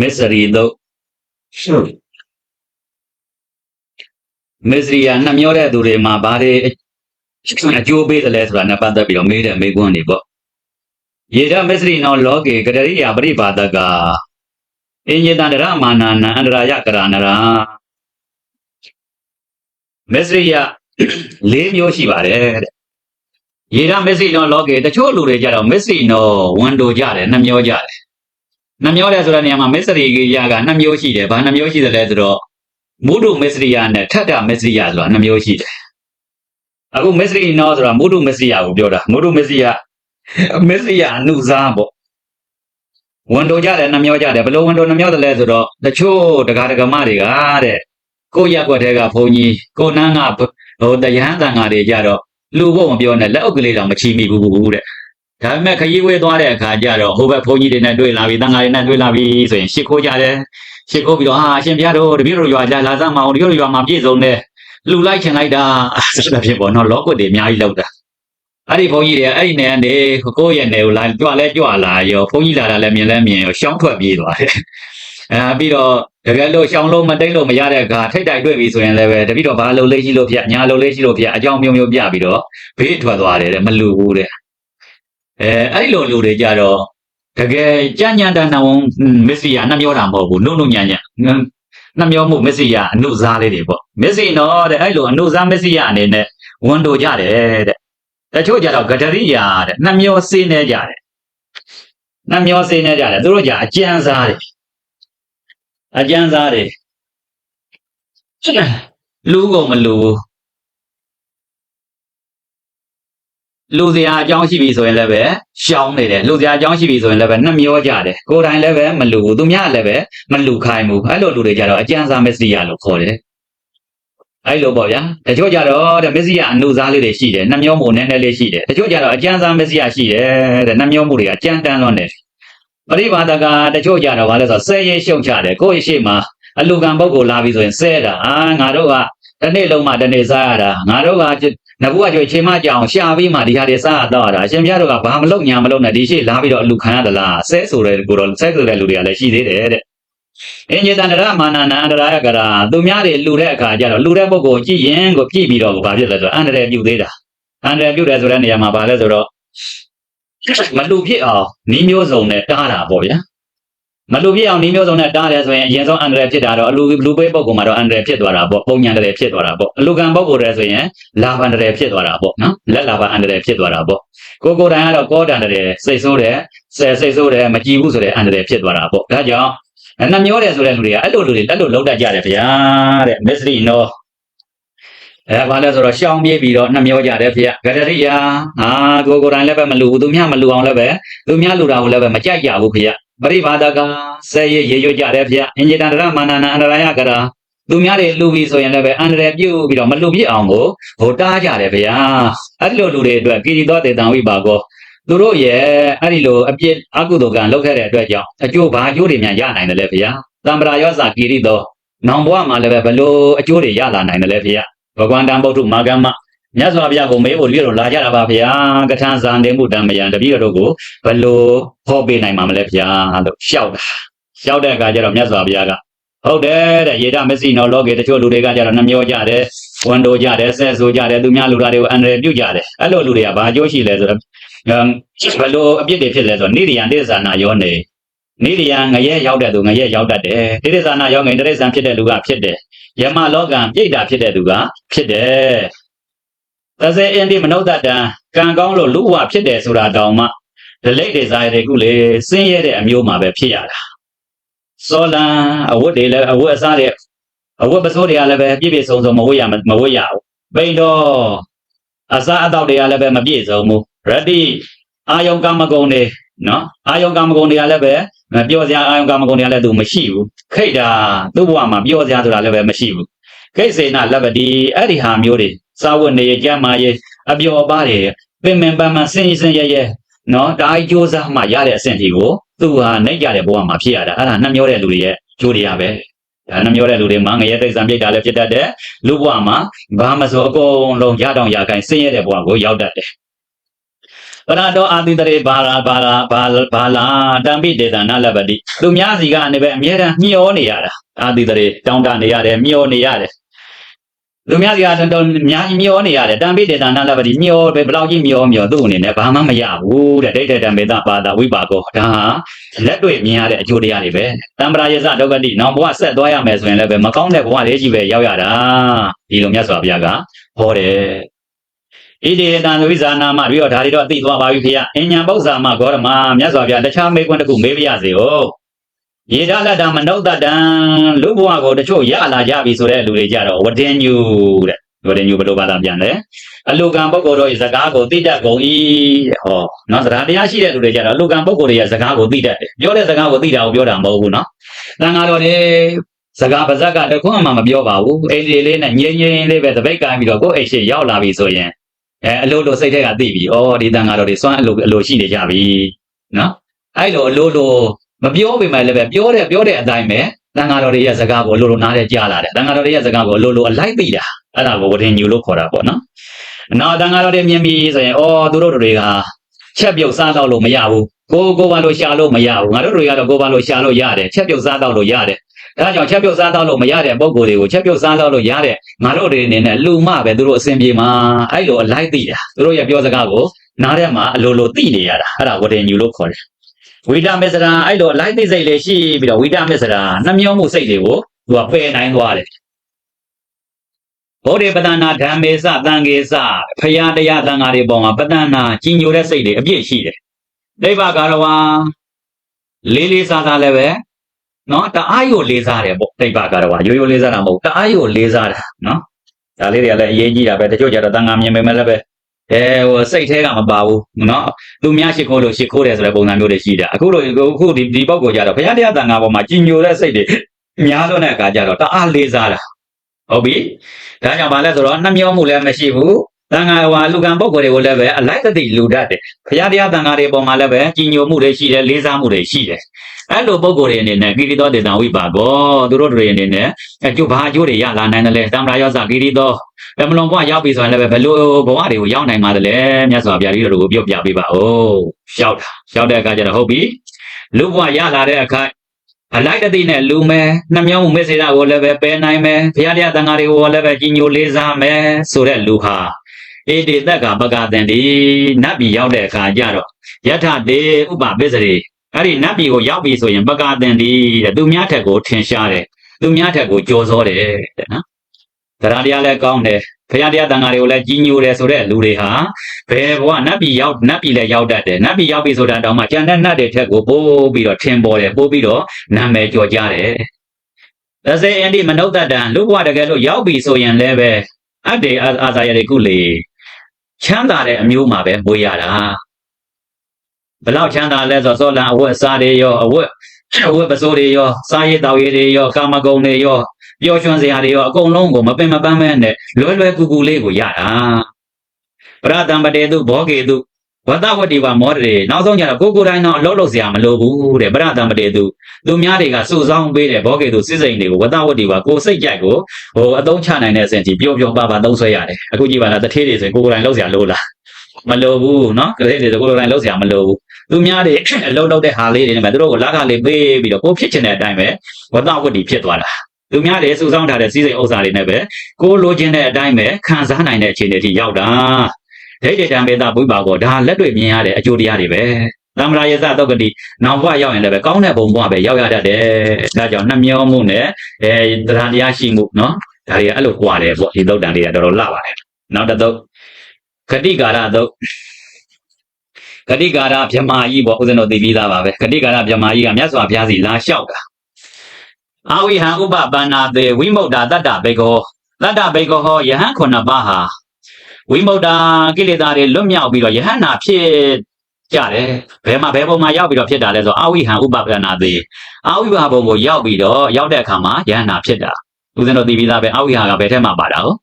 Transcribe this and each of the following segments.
မစ္စရီတို့မစ္စရီကနှမျောတဲ့သူတွေမှာဘာတွေအကျိုးပေးတယ်လဲဆိုတာနဲ့ပတ်သက်ပြီးတော့မေးတဲ့မေးခွန်းတွေပေါ့ယေဒမစ္စရီနောလောကေကတရိယာပရိပါဒကအင်ညတန္တရမာနာနံအန္တရာယကရဏရာမစ္စရိယ၄မျိုးရှိပါတယ်တဲ့ယေဒမစ္စရိနောလောကေတချို့လူတွေကြတော့မစ္စရိနောဝန်တိုကြတယ်နှမျောကြတယ် နှမျောတယ်ဆိုတဲ့နေရာမှာမစ္စရိယကနှမျိုးရှိတယ်ဘာနှမျိုးရှိတယ်လဲဆိုတော့မုဒုမစ္စရိယနဲ့ထထမစ္စရိယဆိုတာနှမျိုးရှိတယ်အခုမစ္စရိနောဆိုတာမုဒုမစ္စရိယကိုပြောတာမုဒုမစ္စရိယမစ္စရိယအနုစားပေါ့ဝန်တိုကြတယ်နှမျောကြတယ်ဘယ်လိုဝန်တိုနှမျောတယ်လဲဆိုတော့တချို့တရားဒဂမတွေကတဲ့ကိုယ့်ရက်ွက်တဲကဘုံကြီးကိုနန်းကဟိုတရားဟန်တန်ဃာတွေကြတော့လူဖို့မပြောနဲ့လက်အုပ်ကလေးတောင်မချီမိဘူးတဲ့ ဒါပေမဲ့ခရီးဝေးသွားတဲ့အခါကျတော့ဟိုဘက်ဘုံကြီးတွေနဲ့တွေ့လာပြီတန်ဃာတွေနဲ့တွေ့လာပြီဆိုရင်ရှ िख ိုးကြတယ်ရှ िख ိုးပြီးတော့ဟာအရှင်ဘုရားတို့တပည့်တို့ရွာကြလာစမ်းမအောင်တပည့်တို့ရွာမှာပြည့်စုံတယ်လူလိုက်ချင်လိုက်တာဆိုတဲ့ဖြစ်ပေါ်တော့လောကွတ်တွေအများကြီးလောက်တာအဲ့ဒီဘုန်းကြီးတွေအဲ့ဒီနေကနေကိုယ့်ရဲ့နေကိုလာကြွလဲကြွလာရောဘုန်းကြီးလာတာလည်းမြင်လဲမြင်ရောရှောင်းထွက်ပြေးသွားတယ်အဲပြီးတော့တကယ်လို့ရှောင်းလို့မတိတ်လို့မရတဲ့အခါထိတ်တိုက်တွေ့ပြီဆိုရင်လည်းပဲတပိတော့ဘာလို့လေးရှိလို့ပြညာလို့လေးရှိလို့ပြအကြောင်းမျိုးမျိုးပြပြီးတော့ဘေးထွက်သွားတယ်တဲ့မလူဘူးတဲ့ အဲအဲ့လိုလူတွေကြတော့တကယ်ကြညံတန်နဝံမစ္စရိယနှမျောတာမဟုတ်ဘူးနုံနုံညံ့ညံ့နှမျောမှုမစ္စရိယအနုစားလေးတွေပေါ့မစ္စရိနော်တဲ့အဲ့လိုအနုစားမစ္စရိယအနေနဲ့ဝန်တိုကြတယ်တဲ့တချို့ကြတော့ဂဒရိယာတဲ့နှမျောစေးနေကြတယ်နှမျောစေးနေကြတယ်သူတို့ကြအကျဉ်းစားတယ်အကျန်းစားတွေလူကုန်မလူဘူး လူစရာအကြောင်းရှိပြီဆိုရင်လည်းပဲရှောင်းနေတယ်လူစရာအကြောင်းရှိပြီဆိုရင်လည်းပဲနှမျောကြတယ်ကိုယ်တိုင်လည်းပဲမလူဘူးသူများလည်းပဲမလူခိုင်းဘူးအဲ့လိုလူတွေကြတော့အကျန်းစားမစ္စရိယလို့ခေါ်တယ်အဲ့လိုပေါ့ဗျာတချို့ကြတော့တဲ့မစ္စရိယအနုစားလေးတွေရှိတယ်နှမျောမှုနည်းနည်းလေးရှိတယ်တချို့ကြတော့အကျန်းစားမစ္စရိယရှိတယ်တဲ့နှမျောမှုတွေကကြမ်းတမ်းလွန်းတယ်ပရိပါဒကတချို့ကြတော့ဗာလဲဆိုဆဲရဲရှုံချတယ်ကိုယ့်ရဲ့ရှေ့မှာအလူကံပုဂ္ဂိုလ်လာပြီဆိုရင်ဆဲတာအာငါတို့ကတစ်နေ့လုံးမှတစ်နေ့စားရတာငါတို့က ငကူကကျွေချိန်မကြအောင်ရှာပြီးမှဒီဟာတွေစားရတော့တာအရှင်ဘုရားတို့ကဘာမလုပ်ညာမလုပ်နဲ့ဒီရှေ့လာပြီးတော့အလူခံရသလားဆဲဆိုတဲ့ကိုတော့ဆဲဆိုတဲ့လူတွေကလည်းရှိသေးတယ်တဲ့အင်ဂျေတန္တရမာနနာအန္တရာယကရာသူများတွေလူတဲ့အခါကျတော့လူတဲ့ပုဂ္ဂိုလ်ကြည့်ရင်ကိုပြည့်ပြီးတော့ဘာဖြစ်လဲဆိုတော့အန္တရာယ်ပြုသေးတာအန္တရာယ်ပြုတယ်ဆိုတဲ့နေရာမှာဘာလဲဆိုတော့မလူဖြစ်အောင်နီးမျိုးစုံနဲ့တားတာပေါ့ဗျာ မလူဖြစ်အောင်နီးမျိုးစုံနဲ့တားတယ်ဆိုရင်အရင်ဆုံးအန္တရာယ်ဖြစ်တာတော့အလူလူပေးပုဂ္ဂိုလ်မှာတော့အန္တရာယ်ဖြစ်သွားတာပေါ့ပုံညာတည်းဖြစ်သွားတာပေါ့အလူကံပုဂ္ဂိုလ်တည်းဆိုရင်လာဘန္တည်းဖြစ်သွားတာပေါ့နော်လက်လာဘအန္တရာယ်ဖြစ်သွားတာပေါ့ကိုကိုယ်တိုင်ကတော့ကောတန်တည်းစိတ်ဆိုးတယ်ဆယ်စိတ်ဆိုးတယ်မကြည်ဘူးဆိုတဲ့အန္တရာယ်ဖြစ်သွားတာပေါ့ဒါကြောင့်နှမျောတယ်ဆိုတဲ့လူတွေကအဲ့လိုလူတွေအဲ့လိုလောက်တတ်ကြတယ်ဗျာတဲ့မစ္စရိနောအဲဘာလဲဆိုတော့ရှောင်းပြေးပြီးတော့နှမျောကြတယ်ဖေဂရရိယာဟာကိုကိုယ်တိုင်လည်းပဲမလူဘူးသူများမလူအောင်လည်းပဲသူများလူတာကိုလည်းပဲမကြိုက်ကြဘူးဖေ ပရိပါဒကဆဲရရေရွတ်ကြတယ်ဖေအင်ဂျင်တန္တရမာနနာအန္တရာယကရာသူများတွေလူပြီးဆိုရင်လည်းပဲအန္တရာယ်ပြုတ်ပြီးတော့မလူပြစ်အောင်ကိုဟိုတားကြတယ်ဗျာအဲ့ဒီလိုလူတွေအတွက်ကိရိသောတေတံဝိပါကောသူတို့ရဲ့အဲ့ဒီလိုအပြစ်အကုသိုလ်ကံလုပ်ခဲ့တဲ့အတွက်ကြောင့်အကျိုးဘာအကျိုးတွေများရနိုင်တယ်လဲဗျာတံပရာယောဇာကိရိသောနောင်ဘဝမှာလည်းပဲဘလို့အကျိုးတွေရလာနိုင်တယ်လဲဗျာဘဂဝန္တံဗုဒ္ဓမာဂမ မြတ်စွာဘုရားကိုမေးဖို့တပည့်တော်လာကြတာပါဗျာကထာဇန်တင်မှုတံမယံတပည့်တော်ကိုဘလို့ဟောပေးနိုင်မှာမလဲဗျာလို့ရှောက်တာရှောက်တဲ့အခါကျတော့မြတ်စွာဘုရားကဟုတ်တယ်တဲ့ရေဒမစီနောလောကေတချို့လူတွေကကြတော့နှမျောကြတယ်ဝန်တိုကြတယ်ဆက်ဆိုကြတယ်သူများလူသားတွေကိုအန္တရာယ်ပြုတ်ကြတယ်အဲ့လိုလူတွေကဘာအကျိုးရှိလဲဆိုတော့ဘလို့အပြစ်တွေဖြစ်လဲဆိုတော့နိရိယတိသနာယောနေနိရိယငရဲရောက်တဲ့သူငရဲရောက်တတ်တယ်တိရစ္ဆာနာယောငိတိရစ္ဆာန်ဖြစ်တဲ့လူကဖြစ်တယ်ယမလောကံပြိတ္တာဖြစ်တဲ့သူကဖြစ်တယ် သစေအင်းဒီမနုဿတံကံကောင်းလို့လူဝဖြစ်တယ်ဆိုတာတောင်မှဒလိတ်တွေစားရတဲ့ခုလေစင်းရဲတဲ့အမျိုးမှာပဲဖြစ်ရတာစောလံအဝတ်တွေလည်းအဝတ်အစားတွေအဝတ်ပစိုးတွေကလည်းပဲပြည့်ပြည့်စုံစုံမဝတ်ရမဝတ်ရဘူးပိန်တော့အစားအသောက်တွေကလည်းပဲမပြည့်စုံဘူးရတ္တိအာယုံကာမဂုဏ်တွေနော်အာယုံကာမဂုဏ်တွေကလည်းပဲမပြောစရာအာယုံကာမဂုဏ်တွေကလည်းသူမရှိဘူးခိတ်တာသူ့ဘဝမှာပြောစရာဆိုတာလည်းပဲမရှိဘူးခိတ်စေနာလက်ပတိအဲ့ဒီဟာမျိုးတွေ စာဝတ်နေရကြမ်းမာရေးအပျော်အပါးတွေပင်ပင်ပန်းပန်းစင်စင်ရဲရဲနော်တားကြိုးစားမှရတဲ့အဆင့်တီကိုသူဟာနိုင်ကြတဲ့ဘဝမှာဖြစ်ရတာအဲ့ဒါနှမျောတဲ့လူတွေရဲ့ကြိုးတရားပဲဒါနှမျောတဲ့လူတွေမှာငရဲတိတ်ဆံပြိတ်တာလည်းဖြစ်တတ်တယ်လူဘဝမှာဘာမဆိုအကုန်လုံးရတောင်ရခိုင်စင်ရတဲ့ဘဝကိုရောက်တတ်တယ်ပရတောအာတိတရေဘာလာဘာလာဘာလာဘာလာတံပိတေတနာလပတိသူများစီကနေပဲအမြဲတမ်းမျောနေရတာအာတိတရေတောင်းတနေရတယ်မျောနေရတယ် လူများစီကတော်အများကြီးမျောနေရတယ်တံပိတေတနာလပတိမျောပဲဘယ်လောက်ကြီးမျောမျောသူ့အနေနဲ့ဘာမှမရဘူးတဲ့ဒိဋ္ဌတံမေတ္တပါဒဝိပါကောဒါဟာလက်တွေ့မြင်ရတဲ့အကျိုးတရားတွေပဲတံပရာယဇဒုက္ကတိနောင်ဘဝဆက်သွားရမယ်ဆိုရင်လည်းပဲမကောင်းတဲ့ဘဝလေးကြီးပဲရောက်ရတာဒီလိုမြတ်စွာဘုရားကဟောတယ်ဣတိယတံဝိဇာနာမပြီးတော့ဒါတွေတော့သိသွားပါပြီဖေရအဉ္ညာပု္ပ္ပာမဂေါရမမြတ်စွာဘုရားတခြားမေးခွန်းတစ်ခုမေးပြရစေ哦 ယေဒလတ္တမနုဿတ္တံလူဘဝကိုတချို့ရလာကြပြီဆိုတဲ့လူတွေကြတော့ဝဒင်ညူတဲ့ဝဒင်ညူဘယ်လိုဘာသာပြန်လဲအလူကံပုဂ္ဂိုလ်တို့ရဲ့စကားကိုသိတတ်ကုန်၏တဲ့ဟောနော်သဒ္ဓတရားရှိတဲ့လူတွေကြတော့အလူကံပုဂ္ဂိုလ်တွေရဲ့စကားကိုသိတတ်တယ်ပြောတဲ့စကားကိုသိတာကိုပြောတာမဟုတ်ဘူးနော်တန်ဃာတော်တွေစကားပါဇက်ကတခွန်းမှမပြောပါဘူးအိမ်လေးလေးနဲ့ငြိမ်ငြိမ်လေးပဲတပိတ်ကိုင်းပြီးတော့ကိုယ့်အိမ်ရှိရောက်လာပြီဆိုရင်အဲအလိုလိုစိတ်ထက်ကသိပြီ။အော်ဒီတန်ဃာတော်တွေစွမ်းအလိုအလိုရှိနေကြပြီ။နော်။အဲ့လိုအလိုလို မပြောပေမဲ့လည်းပဲပြောတဲ့ပြောတဲ့အတိုင်းပဲတန်ဃာတော်တွေရဲ့စကားကိုအလိုလိုနားလဲကြားလာတယ်။တန်ဃာတော်တွေရဲ့စကားကိုအလိုလိုအလိုက်သိတာ။အဲ့ဒါကိုဝဒင်ညူလို့ခေါ်တာပေါ့နော်။နောက်တန်ဃာတော်တွေမြင်ပြီဆိုရင်အော်သူတို့တွေကချက်ပြုတ်စားတော့လို့မရဘူး။ကိုကိုပါလို့ရှာလို့မရဘူး။ငါတို့တွေကတော့ကိုပါလို့ရှာလို့ရတယ်။ချက်ပြုတ်စားတော့လို့ရတယ်။ဒါကြောင့်ချက်ပြုတ်စားတော့လို့မရတဲ့ပုံကိုယ်တွေကိုချက်ပြုတ်စားတော့လို့ရတဲ့ငါတို့တွေအနေနဲ့လူမပဲသူတို့အစဉ်ပြေမှာအဲ့လိုအလိုက်သိတာသူတို့ရဲ့ပြောစကားကိုနားထဲမှာအလိုလိုသိနေရတာအဲ့ဒါဝဒေညူလို့ခေါ်တယ် ဝိတမစ္စရာအဲ့လိုအလိုက်သိစိတ်လေးရှိပြီးတော့ဝိတမစ္စရာနှမျောမှုစိတ်တွေကိုသူကပယ်နိုင်သွားတယ်ဘောဓိပတနာဓမ္မေစသံဃေစဖရာတရားသံဃာတွေပေါ်မှာပတနာကြီးညိုတဲ့စိတ်တွေအပြည့်ရှိတယ်ဒိဗ္ဗကာရဝါလေးလေးစားစားလည်းပဲနော်တအားကိုလေးစားတယ်ပေါ့ဒိဗ္ဗကာရဝါရိုးရိုးလေးစားတာမဟုတ်တအားကိုလေးစားတာနော်ဒါလေးတွေကလည်းအရေးကြီးတာပဲတချို့ကျတော့တန်ဃာမြင်ပေမဲ့လည်းပဲ အဲဟိုစိတ်ထဲကမပါဘူးနော်သူများရှ िख ိုးလို့ရှ िख ိုးတယ်ဆိုတဲ့ပုံစံမျိုးတွေရှိတာအခုလိုအခုဒီဒီပုံကိုကြတော့ဘုရားတရားတန်ဃာပေါ်မှာကြီးညိုတဲ့စိတ်တွေများလွန်းတဲ့အခါကျတော့တအားလေးစားတာဟုတ်ပြီဒါကြောင့်ဗာလဲဆိုတော့နှမျောမှုလည်းမရှိဘူးတန်ဃာဟွာလူကံပုံကိုယ်တွေကိုလည်းပဲအလိုက်တသိလူတတ်တယ်ဘုရားတရားတန်ဃာတွေပေါ်မှာလည်းပဲကြီးညိုမှုတွေရှိတယ်လေးစားမှုတွေရှိတယ် အဲ့လိုပုံကိုယ်တွေအနေနဲ့ကိရိတောတေတံဝိပါကောသူတို့တွေအနေနဲ့အကျိုးဘာအကျိုးတွေရလာနိုင်တယ်လဲတမ္မာယောဇကိရိတောဓမ္မလွန်ဘဝရောက်ပြီဆိုရင်လည်းပဲဘယ်လိုဘဝတွေကိုရောက်နိုင်မှာလဲမြတ်စွာဘုရားကြီးတို့ကိုပြောပြပေးပါဦးရှောက်တာရှောက်တဲ့အခါကျတော့ဟုတ်ပြီလူဘဝရလာတဲ့အခါအလိုက်တသိနဲ့လူမယ်နှမျောမှုမေ့စေတာကိုလည်းပဲပယ်နိုင်မယ်ဘုရားတရားတန်ဃာတွေကိုလည်းပဲကြီးညိုလေးစားမယ်ဆိုတဲ့လူဟာအေတေတက်ကပကတန်ဒီနတ်ပြည်ရောက်တဲ့အခါကျတော့ယထတေဥပပစ္စရိ အဲ့ဒီနတ်ပြည်ကိုရောက်ပြီဆိုရင်ပကတန်ဒီတဲ့သူများထက်ကိုထင်ရှားတယ်သူများထက်ကိုကြော်စောတယ်တဲ့နော်တရားတရားလည်းကောင်းတယ်ဘုရားတရားတန်ဃာတွေကိုလည်းကြီးညိုတယ်ဆိုတဲ့လူတွေဟာဘယ်ဘဝနတ်ပြည်ရောက်နတ်ပြည်လည်းရောက်တတ်တယ်နတ်ပြည်ရောက်ပြီဆိုတာတောင်မှကျန်တဲ့နတ်တွေထက်ကိုပိုးပြီးတော့ထင်ပေါ်တယ်ပိုးပြီးတော့နာမည်ကျော်ကြတယ်သစေအန်ဒီမနုဿတတံလူဘဝတကယ်လို့ရောက်ပြီဆိုရင်လည်းပဲအတ္တေအာဇာယတွေကုလေချမ်းသာတဲ့အမျိုးမှာပဲမွေးရတာ ဘလောက်ချမ်းသာလဲဆိုတော့စောလံအဝတ်စားတွေရောအဝတ်အဝတ်ပစိုးတွေရောစားရည်တောက်ရည်တွေရောကာမဂုဏ်တွေရောပျော်ရွှင်စရာတွေရောအကုန်လုံးကိုမပင်မပန်းမဲနဲ့လွယ်လွယ်ကူကူလေးကိုရတာပရတံပတေတုဘောကေတုဝတ္တဝတ္တိဝမောဒရေနောက်ဆုံးကျတော့ကိုကိုယ်တိုင်တော့အလုပ်လုပ်စရာမလိုဘူးတဲ့ပရတံပတေတုသူများတွေကစုဆောင်းပေးတဲ့ဘောကေတုစစ်စိန်တွေကိုဝတ္တဝတ္တိဝကိုစိတ်ကြိုက်ကိုဟိုအသုံးချနိုင်တဲ့အစဉ်ကြီးပျော်ပျော်ပါပါသုံးဆွဲရတယ်အခုကြည့်ပါလားတထေးတွေဆိုရင်ကိုကိုယ်တိုင်လုပ်စရာလိုလားမလိုဘူးเนาะကလေးတွေဆိုကိုယ်တိုင်လုပ်စရာမလိုဘူး သူများတွေအလုပ်လုပ်တဲ့ဟာလေးတွေနဲ့သူတို့ကိုလက်ခံလေးပေးပြီးတော့ကိုဖြစ်ချင်တဲ့အတိုင်းပဲဝတ္တဝတ္တိဖြစ်သွားတာသူများတွေစုဆောင်းထားတဲ့စီးစိမ်ဥစ္စာတွေနဲ့ပဲကိုလိုချင်တဲ့အတိုင်းပဲခံစားနိုင်တဲ့အခြေအနေထိရောက်တာဒိဋ္ဌိတံပေတာဘုရားကောဒါလက်တွေ့မြင်ရတဲ့အကျိုးတရားတွေပဲသမရာယဇတုတ်ကတိနောက်ဘဝရောက်ရင်လည်းပဲကောင်းတဲ့ဘုံဘဝပဲရောက်ရတတ်တယ်ဒါကြောင့်နှမျောမှုနဲ့အဲတရားတရားရှိမှုနော်ဒါတွေကအဲ့လိုကြွားတယ်ပေါ့ဒီသုတ်တန်တွေကတော်တော်လှပါတယ်နောက်တစ်သုတ်ခတိကာရသုတ် ဂတိကာရဗြဟ္မာကြီးပေါ့ဦးဇင်းတို့သိပြီးသားပါပဲဂတိကာရဗြဟ္မာကြီးကမြတ်စွာဘုရားစီလာလျှောက်တာအာဝိဟံဥပပန္နာတေဝိမု ക്ത တတ္တဘေကောတတ္တဘေကောဟောယဟန်ခုနှစ်ပါးဟာဝိမု ക്ത ကိလေသာတွေလွတ်မြောက်ပြီးတော့ယဟန်နာဖြစ်ကြတယ်ဘယ်မှာဘယ်ပုံမှာရောက်ပြီးတော့ဖြစ်တာလဲဆိုအာဝိဟံဥပပန္နာတေအာဝိဟာဘုံကိုရောက်ပြီးတော့ရောက်တဲ့အခါမှာယဟန်နာဖြစ်တာဦးဇင်းတို့သိပြီးသားပဲအာဝိဟာကဘယ်ထဲမှာပါတာဟုတ်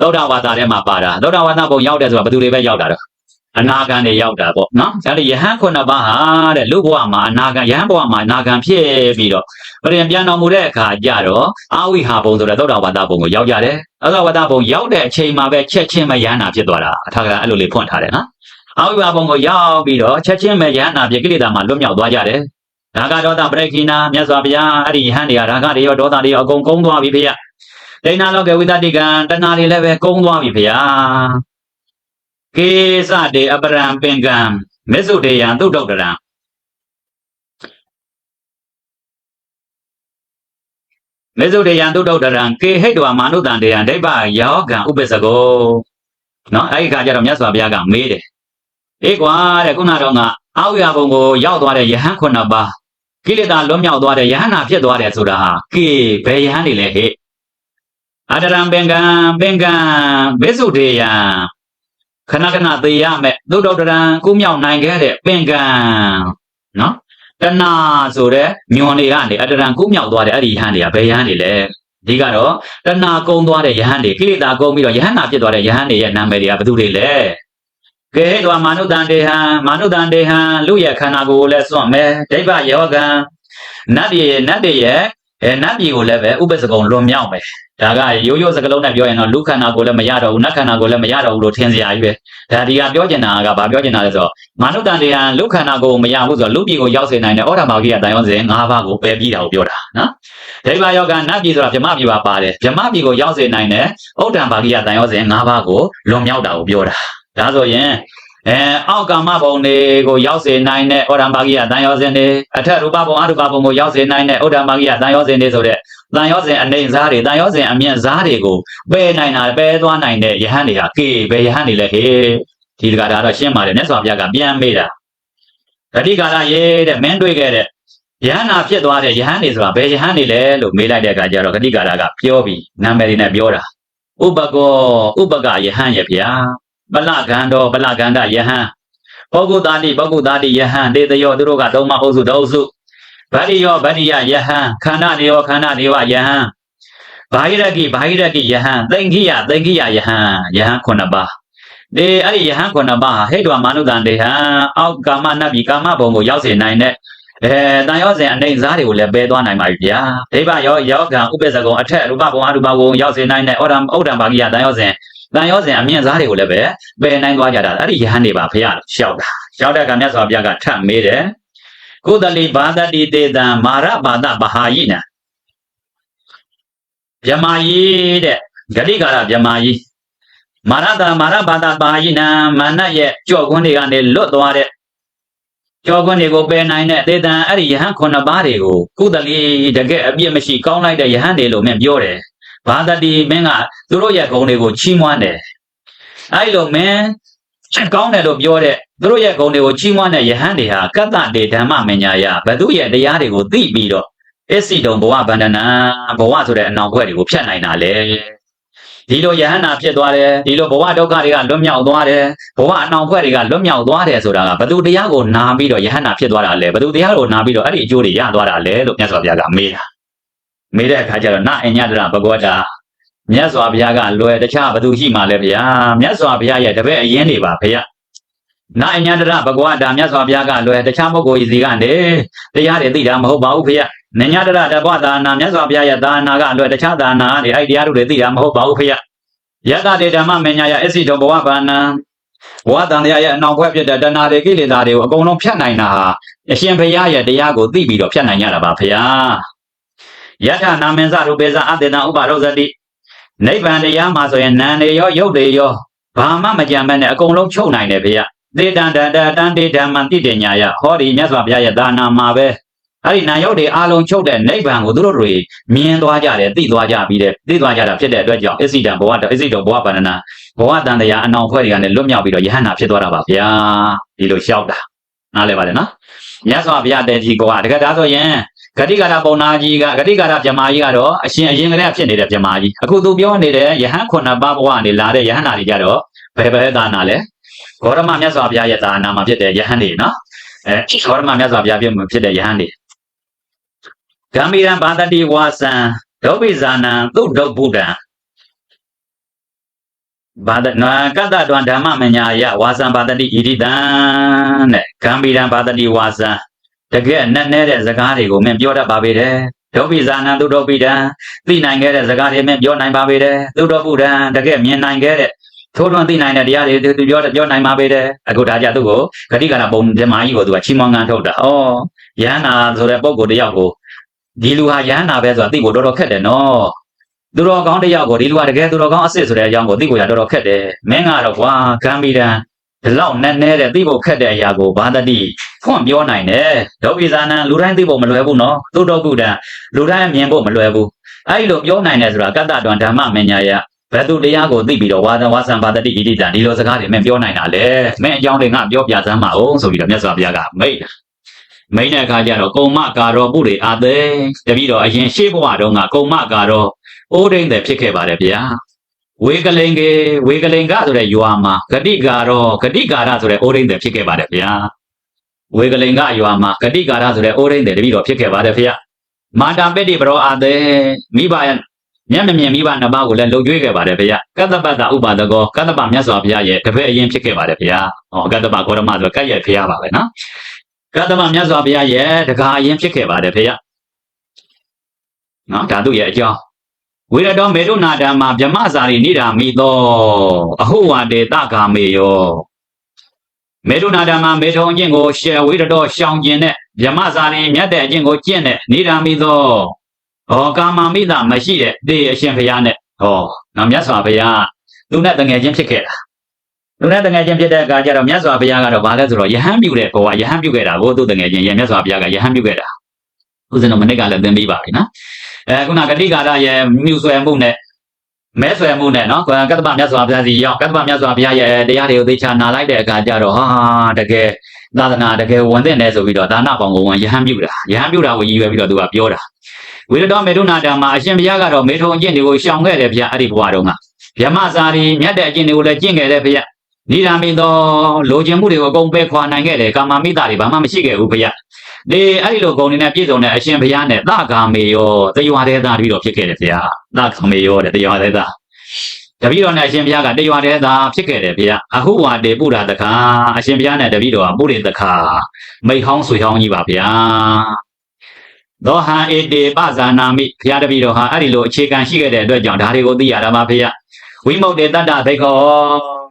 သောတာဝါဒထဲမှာပါတာသောတာဝါဒဘုံရောက်တယ်ဆိုတာဘယ်သူတွေပဲရောက်တာတော့ အနာဂံတွေရောက်တာပေါ့နော်ဒါလေယဟန်ခုနှစ်ပါးဟာတဲ့လူဘဝမှာအနာဂံယဟန်ဘဝမှာအနာဂံဖြစ်ပြီးတော့ပြင်ပြန်တော်မူတဲ့အခါကျတော့အာဝိဟာဘုံဆိုတဲ့သောတာဝတ္တဘုံကိုရောက်ကြတယ်သောတာဝတ္တဘုံရောက်တဲ့အချိန်မှာပဲချက်ချင်းပဲယဟန်နာဖြစ်သွားတာအထာကအဲ့လိုလေးဖွင့်ထားတယ်နော်အောက်ရွာဘုံကိုရောက်ပြီးတော့ချက်ချင်းပဲယဟန္တာပြကိလေသာမှာလွတ်မြောက်သွားကြတယ်ဒါကဒေါသပရိခိနာမြတ်စွာဘုရားအဲ့ဒီယဟန်တွေကဒါကတွေရောဒေါသတွေရောအကုန်ကုန်းသွားပြီဖေရဒိဋ္ဌာလောကေဝိတတိကံတဏှာတွေလည်းပဲကုန်းသွားပြီဖေရ ကေစတေအပရံပင်ကံမေစုတေယံသုတ်တုတ်တရံမေဇုတေယံသုတ္တုတရံကေဟိတဝမာနုတံတေယံဒိဗ္ဗယောကံဥပ္ပစ္စကောနော်အဲ့ဒီခါကျတော့မြတ်စွာဘုရားကမေးတယ်အေးကွာတဲ့ခုနတော့ကအောက်ရဘုံကိုရောက်သွားတဲ့ယဟန်ခုနှစ်ပါးကိလေသာလွတ်မြောက်သွားတဲ့ယဟန်နာဖြစ်သွားတယ်ဆိုတာဟာကေဘယ်ယဟန်နေလဲဟဲ့အတရံပင်ကံပင်ကံမေဇုတေယံ ခဏခဏသေရမယ်သုတ္တုတရံကုမြောက်နိုင်ခဲ့တဲ့ပင်ကံနော်တဏဆိုတဲ့ညွန်တွေကနေအတရံကုမြောက်သွားတဲ့အဲ့ဒီယဟန်တွေကဘယ်ယဟန်တွေလဲဒီကတော့တဏကုံသွားတဲ့ယဟန်တွေကိလေသာကုံပြီးတော့ယဟန်နာဖြစ်သွားတဲ့ယဟန်တွေရဲ့နာမည်တွေကဘယ်သူတွေလဲကဲတော့မာနုတန်တေဟံမာနုတန်တေဟံလူရဲ့ခန္ဓာကိုယ်ကိုလည်းစွန့်မယ်ဒိဗ္ဗယောဂံနတ်ပြည်ရဲ့နတ်တွေရဲ့ အဲနတ်ပြည်ကိုလည်းပဲဥပ္ပစကုံလွန်မြောက်မယ်ဒါကရိုးရိုးစကလုံးနဲ့ပြောရင်တော့လူခန္ဓာကိုယ်လည်းမရတော့ဘူးနတ်ခန္ဓာကိုယ်လည်းမရတော့ဘူးလို့ထင်စရာကြီးပဲဒါဒီကပြောချင်တာကဘာပြောချင်တာလဲဆိုတော့မာနုတန်တေဟံလူခန္ဓာကိုယ်မရဘူးဆိုတော့လူပြည်ကိုရောက်စေနိုင်တဲ့ဩဓမာဂိယတန်ရောစဉ်၅ပါးကိုပယ်ပြီးတာကိုပြောတာနော်ဒိဗ္ဗယောဂံနတ်ပြည်ဆိုတာဗြဟ္မပြည်ပါပါတယ်ဗြဟ္မပြည်ကိုရောက်စေနိုင်တဲ့ဩဒံဘာဂိယတန်ရောစဉ်၅ပါးကိုလွန်မြောက်တာကိုပြောတာဒါဆိုရင် အဲအောက်ကာမဘုံတွေကိုရောက်စေနိုင်တဲ့ဩဒံဘာဂိယတန်ရောစဉ်တွေအထက်ရူပဘုံအရူပဘုံကိုရောက်စေနိုင်တဲ့ဩဒံဘာဂိယတန်ရောစဉ်တွေဆိုတဲ့တန်ရောစဉ်အနေစားတွေတန်ရောစဉ်အမြင့်စားတွေကိုပယ်နိုင်တာပယ်သွားနိုင်တဲ့ယဟန်တွေဟာကေဘယ်ယဟန်တွေလဲဟေးဒီတကားဒါတော့ရှင်းပါတယ်မြတ်စွာဘုရားကပြန်မေးတာဂတိကာလရေတဲ့မင်းတွေ့ခဲ့တဲ့ယဟန်နာဖြစ်သွားတဲ့ယဟန်တွေဆိုတာဘယ်ယဟန်တွေလဲလို့မေးလိုက်တဲ့အခါကျတော့ဂတိကာလကပြောပြီးနာမည်တွေနဲ့ပြောတာဥပကောဥပကယဟန်ရဲ့ဗျာ ပလကန္တောပလကန္တယဟန်ဘောဂုတာတိဘောဂုတာတိယဟန်တေတယောသူတို့ကသုံးမအုပ်စုတအုပ်စုဗတ္တိယောဗတ္တိယယဟန်ခန္ဓာနေယောခန္ဓာနေဝယဟန်ဘာဟိရကိဘာဟိရကိယဟန်သင်္ခိယသင်္ခိယယဟန်ယဟန်ခုနှစ်ပါးဒီအဲ့ဒီယဟန်ခုနှစ်ပါးဟာဟိတဝမာနုတန်တေဟံအောက်ကာမနတ်ပြည်ကာမဘုံကိုရောက်စေနိုင်တဲ့အဲတန်ရောစဉ်အနေစားတွေကိုလည်းပယ်သွားနိုင်ပါပြီဗျာဒိဗ္ဗယောယောကံဥပ္ပဇကုံအထက်ရူပဘုံအရူပဘုံရောက်စေနိုင်တဲ့ဩဒံဩဒံဘာဂိယတန်ရောစဉ် တန်ရောစဉ်အမြင့်စားတွေကိုလည်းပဲပယ်နိုင်သွားကြတာအဲ့ဒီယဟန်တွေပါဖရရှောက်တာရှောက်တဲ့ကမြတ်စွာဘုရားကထပ်မေးတယ်ကုသလိဘာဒတိတေတံမာရဘာဒပဟာယိနံမြမာယီတဲ့ဂတိကာရမြမာယီမာရတာမာရဘာဒပဟာယိနံမာနရဲ့ကြော့ခွန်းတွေကနေလွတ်သွားတဲ့ကြောခွန်းတွေကိုပယ်နိုင်တဲ့တေတံအဲ့ဒီယဟန်ခုနှစ်ပါးတွေကိုကုသလိတကယ်အပြစ်မရှိကောင်းလိုက်တဲ့ယဟန်တွေလို့မင်းပြောတယ် ဘာတတိမင်းကသူတို့ရဲ့ဂုဏ်တွေကိုချီးမွမ်းတယ်အဲ့လိုမင်းကောင်းတယ်လို့ပြောတဲ့သူတို့ရဲ့ဂုဏ်တွေကိုချီးမွမ်းတဲ့ယဟန်တွေဟာကတ္တတေဓမ္မမညာယဘသူရဲ့တရားတွေကိုသိပြီးတော့အစ္စိတုံဘဝဗန္ဒနာဘဝဆိုတဲ့အနောင်ခွဲတွေကိုဖြတ်နိုင်တာလေဒီလိုယဟန္တာဖြစ်သွားတယ်ဒီလိုဘဝဒုက္ခတွေကလွတ်မြောက်သွားတယ်ဘဝအနောင်ဖွဲ့တွေကလွတ်မြောက်သွားတယ်ဆိုတာကဘသူတရားကိုနာပြီးတော့ယဟန္တာဖြစ်သွားတာလေဘသူတရားကိုနာပြီးတော့အဲ့ဒီအကျိုးတွေရသွားတာလေလို့မြတ်စွာဘုရားကမေးတာ မေးတဲ့အခါကျတော့နအညတရဘဂဝတာမြတ်စွာဘုရားကလွယ်တခြားဘသူရှိမှလဲဗျာမြတ်စွာဘုရားရဲ့တပည့်အရင်တွေပါဗျာနာအညတရဘဂဝတာမြတ်စွာဘုရားကလွယ်တခြားပုဂ္ဂိုလ်ဤစီကနေတရားတွေသိတာမဟုတ်ပါဘူးဗျာနညတရတဘောသာနာမြတ်စွာဘုရားရဲ့သာနာကလွယ်တခြားသာနာတွေအဲ့ဒီတရားတွေသိတာမဟုတ်ပါဘူးဗျာယတတေဓမ္မမညာယအစ္စိတောဘဝဗန္နံဘဝတန်တရားရဲ့အနောက်ဘက်ဖြစ်တဲ့တဏှာတွေကိလေသာတွေကိုအကုန်လုံးဖြတ်နိုင်တာဟာအရှင်ဘုရားရဲ့တရားကိုသိပြီးတော့ဖြတ်နိုင်ကြတာပါဘုရား ယထနာမင်္စရူပေဇအတေတံဥပါရောဇတိနိဗ္ဗာန်တရားမှာဆိုရင်နာနေရောရုပ်တွေရောဘာမှမကြံမဲ့နဲ့အကုန်လုံးချုပ်နိုင်တယ်ဘုရားသေတံတတတန်တေဓမ္မံတိတညာယဟောဒီမြတ်စွာဘုရားရဲ့ဒါနာမှာပဲအဲ့ဒီနာယုတ်တွေအားလုံးချုပ်တဲ့နိဗ္ဗာန်ကိုသူတို့တွေမြင်သွားကြတယ်သိသွားကြပြီးတဲ့သိသွားကြတာဖြစ်တဲ့အတွက်ကြောင့်အစ္စိတံဘဝအစ္စိတောဘဝဗန္ဒနာဘဝတန်တရားအနောင်ဖွဲ့တွေကလည်းလွတ်မြောက်ပြီးတော့ယဟန္တာဖြစ်သွားတာပါဗျာဒီလိုလျှောက်တာနားလည်ပါတယ်နော်မြတ်စွာဘုရားတဲ့ကြီးကတကယ်ဒါဆိုရင် ဂတိကာရပုံနာကြီးကဂတိကာရဗြဟ္မာကြီးကတော့အရှင်အရင်ကတည်းကဖြစ်နေတဲ့ဗြဟ္မာကြီးအခုသူပြောနေတဲ့ယဟန်ခုနှစ်ပါးဘဝနေလာတဲ့ယဟန္တာတွေကြတော့ဘယ်ဘယ်သာနာလဲဂေါရမမြတ်စွာဘုရားရဲ့သာနာမှာဖြစ်တဲ့ယဟန်တွေနော်အဲဂေါရမမြတ်စွာဘုရားဖြစ်ဖြစ်တဲ့ယဟန်တွေဂံမီရံဘာတတိဝါစံဒုပိဇာနံသုဒ္ဓဗုဒ္ဓံဘာဒနာကတ္တတွံဓမ္မမညာယဝါစံဘာတတိဣတိတံတဲ့ဂံမီရံဘာတတိဝါစံ တကယ်နဲ့နဲ့တဲ့စကားတွေကိုမင်းပြောတတ်ပါပေတယ်ဒုပိဇာနံသုဒ္ဓပိတံသိနိုင်ခဲ့တဲ့စကားတွေမင်းပြောနိုင်ပါပေတယ်သုဒ္ဓဗုဒ္ဓံတကယ်မြင်နိုင်ခဲ့တဲ့ထိုးထွန်းသိနိုင်တဲ့တရားတွေသူပြောပြောနိုင်မှာပဲတဲ့အခုဒါကြသူ့ကိုဂတိကရပုံဓမ္မကြီးကိုသူကချီးမွမ်းငန်းထုတ်တာဩယန္နာဆိုတဲ့ပုံကိုတယောက်ကိုဒီလူဟာယန္နာပဲဆိုတာသိဖို့တော်တော်ခက်တယ်နော်သူတော်ကောင်းတယောက်ကိုဒီလူကတကယ်သူတော်ကောင်းအစ်စ်ဆိုတဲ့အကြောင်းကိုသိဖို့ရတော်တော်ခက်တယ်မင်းကတော့ကွာကံမီတန် ဒီလောက်နဲ့နဲ့တဲ့သိဖို့ခက်တဲ့အရာကိုဘာတတိဖွင့်ပြောနိုင်တယ်ဒုပိဇာနံလူတိုင်းသိဖို့မလွယ်ဘူးနော်သုတော်ကုတံလူတိုင်းမြင်ဖို့မလွယ်ဘူးအဲ့လိုပြောနိုင်တယ်ဆိုတာကတ္တတွန်ဓမ္မမညာယဘယ်သူတရားကိုသိပြီးတော့ဝါသဝါဆံပါတတိဣတိတံဒီလိုစကားတွေမင်းပြောနိုင်တာလေမင်းအကြောင်းတွေငါပြောပြစမ်းပါအောင်ဆိုပြီးတော့မြတ်စွာဘုရားကမိတ်မိတ်တဲ့အခါကျတော့ကုံမကာရောပုရိအာသေတပည့်တော်အရင်ရှေ့ဘဝတုန်းကကုံမကာရောအိုးဒိန်တဲ့ဖြစ်ခဲ့ပါတယ်ဗျာ ဝေကလိန်ကေဝေကလိန်ကဆိုတဲ့ယွာမှာဂတိကာရောဂတိကာရဆိုတဲ့အိုးဒိန်တဲ့ဖြစ်ခဲ့ပါတယ်ဗျာဝေကလိန်ကယွာမှာဂတိကာရဆိုတဲ့အိုးဒိန်တဲ့တပည့်တော်ဖြစ်ခဲ့ပါတယ်ဗျာမာတာပတ္တိပရောအာသေမိဘမျက်မမြင်မိဘနှစ်ပါးကိုလည်းလှုပ်ကြွေးခဲ့ပါတယ်ဗျာကတ္တပတ္တဥပါဒကောကတ္တပမြတ်စွာဘုရားရဲ့တပည့်အရင်ဖြစ်ခဲ့ပါတယ်ဗျာဟောကတ္တပဂေါရမဆိုကတ်ရဲ့ဘုရားပါပဲနော်ကတ္တပမြတ်စွာဘုရားရဲ့တကားအရင်ဖြစ်ခဲ့ပါတယ်ဗျာနော်ဒါသူ့ရဲ့အကြောင်း ဝိရတောမေတုနာဓမ္မာဗြဟ္မစာရိနိဒာမိသောအဟုဝတေတဂါမေယောမေတုနာဓမ္မာမေထုံအကျင့်ကိုရှေဝိရတောရှောင်ကျင်တဲ့ဗြဟ္မစာရိမြတ်တဲ့အကျင့်ကိုကျင့်တဲ့နိဒာမိသောဟောကာမမိတာမရှိတဲ့တေအရှင်ဘုရားနဲ့ဟောနော်မြတ်စွာဘုရားသူနဲ့တငယ်ချင်းဖြစ်ခဲ့တာသူနဲ့တငယ်ချင်းဖြစ်တဲ့အခါကျတော့မြတ်စွာဘုရားကတော့ဘာလဲဆိုတော့ယဟန်ပြုတဲ့ကောကယဟန်ပြုခဲ့တာကိုသူတငယ်ချင်းရဲ့မြတ်စွာဘုရားကယဟန်ပြုခဲ့တာဥစဉ်တော့မနေ့ကလည်းသင်ပြီးပါပြီနော် အဲခုနဂတိကာရရဲ့မြူဆွဲမှုနဲ့မဲဆွဲမှုနဲ့နော်ကတ္တပမြတ်စွာဘုရားစီရောက်ကတ္တပမြတ်စွာဘုရားရဲ့တရားတွေကိုသိချနာလိုက်တဲ့အခါကျတော့ဟာတကယ်သာသနာတကယ်ဝန်သင့်တယ်ဆိုပြီးတော့ဒါနပေါင်းကိုဝန်ယဟန်ပြုတာယဟန်ပြုတာကိုရည်ရွယ်ပြီးတော့သူကပြောတာဝိရတော်မေထုနာဓမ္မအရှင်ဘုရားကတော့မေထုံအကျင့်တွေကိုရှောင်ခဲ့တယ်ဗျာအဲ့ဒီဘဝတုန်းကဗျမစာရီမြတ်တဲ့အကျင့်တွေကိုလည်းကျင့်ခဲ့တယ်ဗျာနိဒာမိသောလိုချင်မှုတွေကိုအကုန်ပယ်ခွာနိုင်ခဲ့တယ်ကာမမိတာတွေဘာမှမရှိခဲ့ဘူးဗျာ ဒီအဲ့ဒီလိုဂုဏ်တွေနဲ့ပြည့်စုံတဲ့အရှင်ဘုရားနဲ့သဂါမေယောတရွာသေးသားတပြီးတော့ဖြစ်ခဲ့တယ်ဗျာသဂါမေယောတဲ့တရွာသေးသားတပည့်တော်နဲ့အရှင်ဘုရားကတရွာသေးသားဖြစ်ခဲ့တယ်ဗျာအဟုဝါတေပုရတခါအရှင်ဘုရားနဲ့တပည့်တော်ကပုရိတခါမိဟောင်းဆွေဟောင်းကြီးပါဗျာသောဟံဧတေပဇာနာမိဘုရားတပည့်တော်ဟာအဲ့ဒီလိုအခြေခံရှိခဲ့တဲ့အတွက်ကြောင့်ဒါတွေကိုသိရတာပါဗျာဝိမုတ်တေတတ္တဘိခော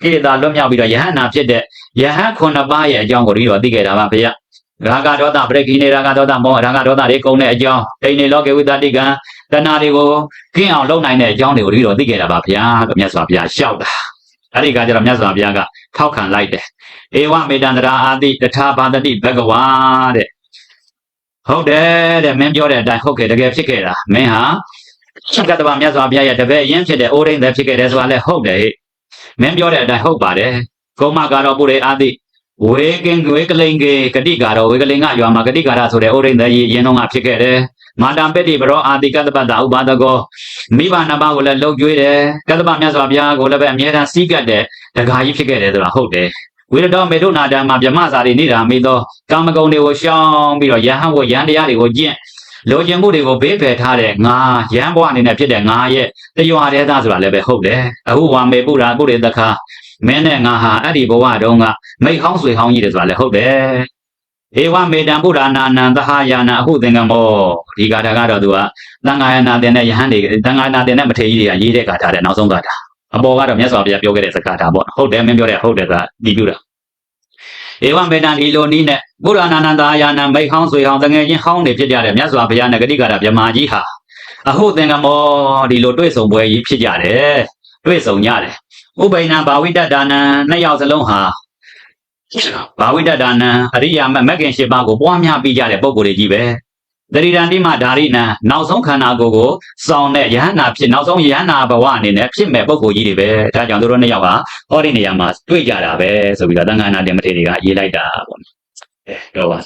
ကိလေသာလွတ်မြောက်ပြီးတော့ယဟန္တာဖြစ်တဲ့ယဟန်ခုနှစ်ပါးရဲ့အကြောင်းကိုဒီတော့သိခဲ့တာပါဗျာ ရာဂဒေါသပရိကိနေရာဂဒေါသမောရာဂဒေါသတွေကုန်တဲ့အကြောင်းတိန်နေလောကေဝိတတိကံတဏှာတွေကိုကင်းအောင်လုပ်နိုင်တဲ့အကြောင်းတွေကိုဒီတော့သိခဲ့တာပါဗျာလို့မြတ်စွာဘုရားရှောက်တာအဲ့ဒီကကျတော့မြတ်စွာဘုရားကထောက်ခံလိုက်တယ်ဧဝမေတန္တရာအာတိတထာဘာတတိဘဂဝါတဲ့ဟုတ်တယ်တဲ့မင်းပြောတဲ့အတိုင်းဟုတ်ကဲ့တကယ်ဖြစ်ခဲ့တာမင်းဟာကတ္တဗမြတ်စွာဘုရားရဲ့တပည့်အရင်ဖြစ်တဲ့အိုးရင်းသက်ဖြစ်ခဲ့တယ်ဆိုတာလည်းဟုတ်တယ်ဟဲ့မင်းပြောတဲ့အတိုင်းဟုတ်ပါတယ်ကုမကတော့ပုရိအာတိ ဝေကင်ဝေကလိန်ကေဂတိကတော့ဝေကလိန်ကရွာမှာဂတိကာရဆိုတဲ့အိုးရင်းသက်ကြီးအရင်တော့ကဖြစ်ခဲ့တယ်မာတံပတ္တိဘရောအာတိကတ္တပတ္တဥပါဒကောမိဘနှစ်ပါးကိုလည်းလှုပ်ကြွေးတယ်ကတ္တပမြတ်စွာဘုရားကိုလည်းပဲအမြဲတမ်းစီးကပ်တယ်တခါကြီးဖြစ်ခဲ့တယ်ဆိုတာဟုတ်တယ်ဝိရတော်မေထုနာတံမှာဗြဟ္မစာရိနေတာမိသောကာမဂုဏ်တွေကိုရှောင်ပြီးတော့ယဟန်ဝယန်တရားတွေကိုကျင့်လိုချင်မှုတွေကိုဘေးဖယ်ထားတဲ့ငါယဟန်ဘဝအနေနဲ့ဖြစ်တဲ့ငါရဲ့တရွာတဲ့သားဆိုတာလည်းပဲဟုတ်တယ်အခုဝါမေပုရာပုရိတခါ မင်းနဲ့ငါဟာအဲ့ဒီဘဝတုန်းကမိဟောင်းဆွေဟောင်းကြီးတယ်ဆိုတာလည်းဟုတ်တယ်ဧဝမေတံဗုဒ္ဓနာနံသဟယာနအခုသင်္ကမောဒီဂါထာကတော့သူကသံဃာယနာတင်တဲ့ယဟန်တွေသံဃာနာတင်တဲ့မထေရကြီးတွေကရေးတဲ့ဂါထာတဲ့နောက်ဆုံးဂါထာအပေါ်ကတော့မြတ်စွာဘုရားပြောခဲ့တဲ့စကားဒါပေါ့ဟုတ်တယ်မင်းပြောတဲ့ဟုတ်တယ်ဆိုတာဒီပြုတာဧဝံမေတံဒီလိုနီးနဲ့ဘုရားနာနန္ဒာယာနံမိဟောင်းဆွေဟောင်းတငယ်ချင်းဟောင်းနေဖြစ်ကြတဲ့မြတ်စွာဘုရားနဲ့ဂတိကာရဗြဟ္မာကြီးဟာအဟုတ်သင်္ကမောဒီလိုတွေ့ဆုံပွဲကြီးဖြစ်ကြတယ်တွေ့ဆုံကြတယ် ဥပိဏဘာဝိတ္တဒါနံနှစ်ယောက်စလုံးဟာဘာဝိတ္တဒါနံအရိယာမမဂ္ဂင်၈ပါးကိုပွားများပြီးကြတဲ့ပုံကိုယ်တွေကြီးပဲတရိဒံတိမဓာရိနံနောက်ဆုံးခန္ဓာကိုယ်ကိုစောင့်တဲ့ယဟန္တာဖြစ်နောက်ဆုံးယဟန္တာဘဝအနေနဲ့ဖြစ်မဲ့ပုံကိုယ်ကြီးတွေပဲဒါကြောင့်တို့တို့နှစ်ယောက်ကဟောဒီနေရာမှာတွေ့ကြတာပဲဆိုပြီးတော့တန်ခါနာတင်မထေတွေကရေးလိုက်တာပေါ့အဲတော့ပါ